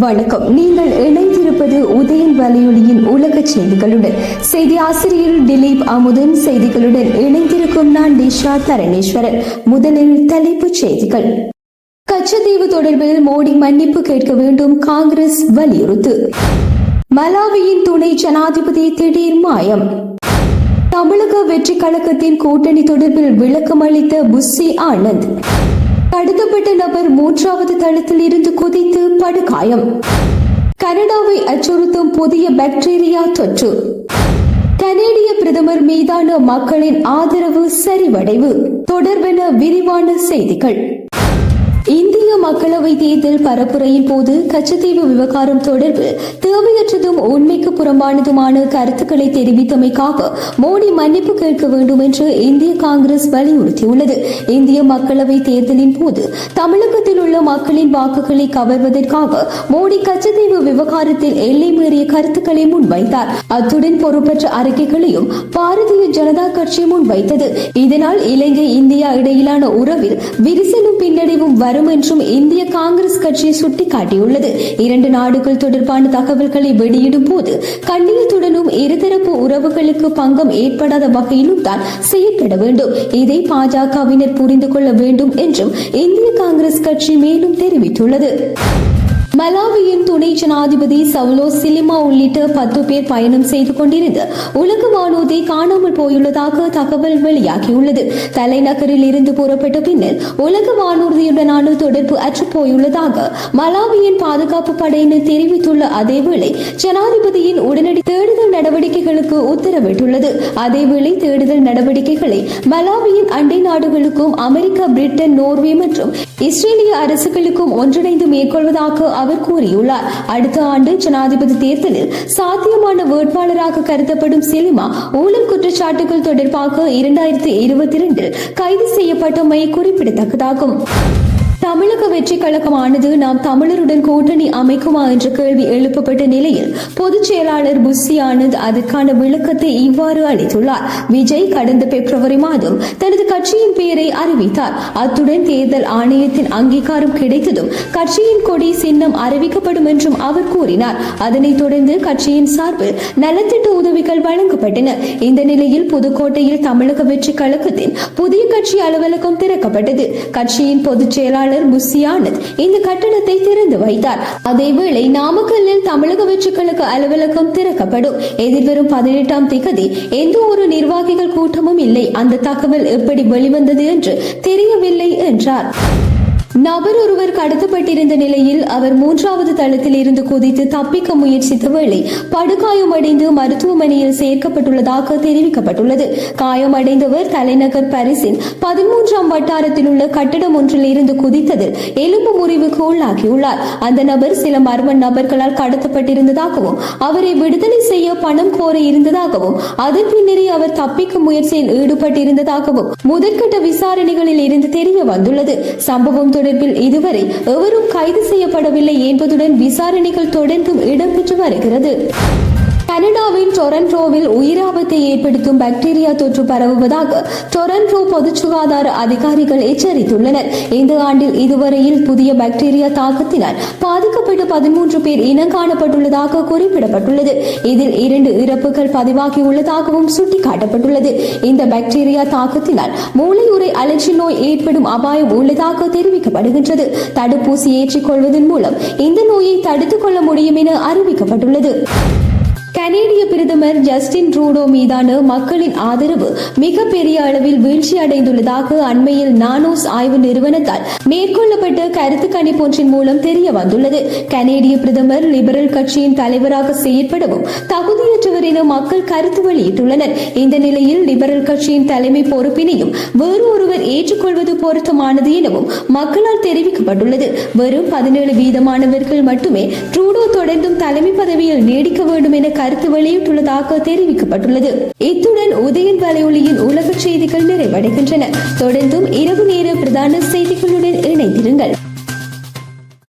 வணக்கம். நீங்கள் இணைந்திருப்பது உதயன் வலையொலியின் உலக செய்திகளுடன். செய்தி ஆசிரியர் திலீப் அமுதன் செய்திகளுடன் இணைந்திருக்கும் நான் டிஷா தரணேஸ்வரன். முதலில் தலைப்புச் செய்திகள். கச்சத்தீவு தொடர்பில் மோடி மன்னிப்பு கேட்க வேண்டும் காங்கிரஸ் வலியுறுத்து. மலாவியின் துணை ஜனாதிபதி திடீர் மாயம். தமிழக வெற்றி கழகத்தின் கூட்டணி தொடர்பில் விளக்கம் அளித்த புஸ்ஸி ஆனந்த். கடத்தப்பட்ட நபர் மூன்றாவது தளத்தில் இருந்து குதித்து படுகாயம். கனடாவை அச்சுறுத்தும் புதிய பாக்டீரியா தொற்று. கனேடிய பிரதமர் மீதான மக்களின் ஆதரவு சரிவடைவு. தொடர்பென விரிவான செய்திகள். இந்திய மக்களவை தேர்தல் பரப்புரையின் போது கச்சத்தீவு விவகாரம் தொடர்பில் தேவையற்றதும் உண்மைக்கு புறம்பானதுமான கருத்துக்களை தெரிவித்தமைக்காக மோடி மன்னிப்பு கேட்க வேண்டும் என்று இந்திய காங்கிரஸ் வலியுறுத்தியுள்ளது. இந்திய மக்களவை தேர்தலின் போது தமிழகத்தில் உள்ள மக்களின் வாக்குகளை கவர்வதற்காக மோடி கச்சத்தீவு விவகாரத்தில் எல்லை மீறிய கருத்துக்களை முன்வைத்தார். அத்துடன் பொறுப்பற்ற அறிக்கைகளையும் பாரதிய ஜனதா கட்சி முன்வைத்தது. இதனால் இலங்கை இந்தியா இடையிலான உறவில் விரிசலும் பின்னடைவும் வரும் என்றும் இந்திய காங்கிரஸ் கட்சி சுட்டிக்காட்டியுள்ளது. இரண்டு நாடுகள் தொடர்பான தகவல்களை வெளியிடும் போது கண்ணியத்துடனும் இருதரப்பு உறவுகளுக்கு பங்கம் ஏற்படாத வகையிலும் தான் செயற்பட வேண்டும். இதை பாஜகவினர் புரிந்து கொள்ள வேண்டும் என்றும் இந்திய காங்கிரஸ் கட்சி மேலும் தெரிவித்துள்ளது. மலாவியின் துணை ஜனாதிபதி சவுலோ சிலிமா உள்ளிட்ட பத்து பேர் பயணம் செய்து கொண்டிருந்த உலக வானூர்தி காணாமல் போயுள்ளதாக தகவல் வெளியாகியுள்ளது. தலைநகரில் இருந்து புறப்பட்ட பின்னர் உலக வானூர்தியுடனான தொடர்பு அற்று போயுள்ளதாக மலாவியின் பாதுகாப்பு படையினர் தெரிவித்துள்ள அதேவேளை ஜனாதிபதியின் உடனடி தேடுதல் நடவடிக்கைகளுக்கு உத்தரவிட்டுள்ளது. அதேவேளை தேடுதல் நடவடிக்கைகளை மலாவியின் அண்டை நாடுகளுக்கும் அமெரிக்கா பிரிட்டன் நோர்வே மற்றும் இஸ்ரேலிய அரசுகளுக்கும் ஒன்றிணைந்து மேற்கொள்வதாக அவர் கூறியுள்ளார். அடுத்த ஆண்டு ஜனாதிபதி தேர்தலில் சாத்தியமான வேட்பாளராக கருதப்படும் செலிமா ஊழல் குற்றச்சாட்டுகள் தொடர்பாக இரண்டாயிரத்தி இருபத்தி இரண்டில் கைது செய்யப்பட்டமை குறிப்பிடத்தக்கதாகும். தமிழக வெற்றி கழகமானது நாம் தமிழருடன் கூட்டணி அமைக்குமா என்ற கேள்வி எழுப்பப்பட்ட நிலையில் பொதுச் செயலாளர் புஸ்ஸி ஆனந்த் அதற்கான விளக்கத்தை இவ்வாறு அளித்துள்ளார். விஜய் கடந்த பிப்ரவரி மாதம் தனது கட்சியின் பெயரை அறிவித்தார். அத்துடன் தேர்தல் ஆணையத்தின் அங்கீகாரம் கிடைத்ததும் கட்சியின் கொடி சின்னம் அறிவிக்கப்படும் என்றும் அவர் கூறினார். அதனைத் தொடர்ந்து கட்சியின் சார்பில் நலத்திட்ட உதவிகள் வழங்கப்பட்டன. இந்த நிலையில் புதுக்கோட்டையில் தமிழக வெற்றி கழகத்தின் புதிய கட்சி அலுவலகம் திறக்கப்பட்டது. கட்சியின் பொதுச் செயலாளர் செயலாளர் புஸ்ஸி ஆனந்த் இந்த கட்டணத்தை திறந்து வைத்தார். அதேவேளை நாமக்கல்லில் தமிழக வெற்றிகளுக்கு அலுவலகம் திறக்கப்படும். எதிர்வரும் பதினெட்டாம் திகதி எந்த ஒரு நிர்வாகிகள் கூட்டமும் இல்லை. அந்த தகவல் எப்படி வெளிவந்தது என்று தெரியவில்லை என்றார். நபர் ஒருவர் கடத்தப்பட்டிருந்த நிலையில் அவர் மூன்றாவது தளத்தில் இருந்து குதித்து தப்பிக்க முயற்சித்த வேளை படுகாயமடைந்து மருத்துவமனையில் சேர்க்கப்பட்டுள்ளதாக தெரிவிக்கப்பட்டுள்ளது. காயமடைந்தவர் தலைநகர் பரிசின் பதிமூன்றாம் வட்டாரத்தில் உள்ள கட்டடம் ஒன்றில் இருந்து குதித்ததில் எலும்பு முறிவுக்கு உள்ளாகியுள்ளார். அந்த நபர் சில மர்ம நபர்களால் கடத்தப்பட்டிருந்ததாகவும் அவரை விடுதலை செய்ய பணம் கோர இருந்ததாகவும் அதன் பின்னரே அவர் தப்பிக்கும் முயற்சியில் ஈடுபட்டிருந்ததாகவும் முதற்கட்ட விசாரணைகளில் இருந்து தெரிய வந்துள்ளது. சம்பவம் தொடர்பில் இதுவரை எவரும் கைது செய்யப்படவில்லை என்பதுடன் விசாரணைகள் தொடர்ந்தும் இடம்பெற்று வருகிறது. கனடாவின் டொரண்டோவில் உயிராபத்தை ஏற்படுத்தும் பாக்டீரியா தொற்று பரவுவதாக டொரண்டோ பொது சுகாதார அதிகாரிகள் எச்சரித்துள்ளனர். இந்த ஆண்டில் இதுவரையில் புதிய பாக்டீரியா தாக்கத்தினால் பாதிக்கப்பட்ட பதிமூன்று பேர் இனம் காணப்பட்டுள்ளதாக குறிப்பிடப்பட்டுள்ளது. இதில் இரண்டு இறப்புகள் பதிவாகியுள்ளதாகவும் சுட்டிக்காட்டப்பட்டுள்ளது. இந்த பாக்டீரியா தாக்கத்தினால் மூளையுறை அலர்ஜி நோய் ஏற்படும் அபாயம் உள்ளதாக தெரிவிக்கப்படுகின்றது. தடுப்பூசி ஏற்றிக்கொள்வதன் மூலம் இந்த நோயை தடுத்துக் கொள்ள முடியும் என அறிவிக்கப்பட்டுள்ளது. கனேடிய பிரதமர் ஜஸ்டின் ட்ரூடோ மீதான மக்களின் ஆதரவு மிகப்பெரிய அளவில் வீழ்ச்சி அடைந்துள்ளதாக அண்மையில் நானோஸ் ஆய்வு நிறுவனத்தால் மேற்கொள்ளப்பட்ட கருத்து கணிப்பொன்றின் மூலம் தெரிய வந்துள்ளது கனேடிய பிரதமர் லிபரல் கட்சியின் தலைவராக செயற்படவும் தகுதியற்றவர் என மக்கள் கருத்து வெளியிட்டுள்ளனர். இந்த நிலையில் லிபரல் கட்சியின் தலைமை பொறுப்பினையும் வேறு ஒருவர் ஏற்றுக்கொள்வது பொருத்தமானது எனவும் மக்களால் தெரிவிக்கப்பட்டுள்ளது. வெறும் பதினேழு வீதமானவர்கள் மட்டுமே ட்ரூடோ தொடர்ந்தும் தலைமை பதவியில் நீடிக்க வேண்டும் என கருத்து வெளியிட்டுள்ளதாக தெரிவிக்கப்பட்டுள்ளது. இத்துடன் உதயன் வலையொலியின் உலக செய்திகள் நிறைவடைகின்றன. தொடர்ந்தும் இரவு நேர பிரதான செய்திகளுடன் இணைந்திருங்கள்.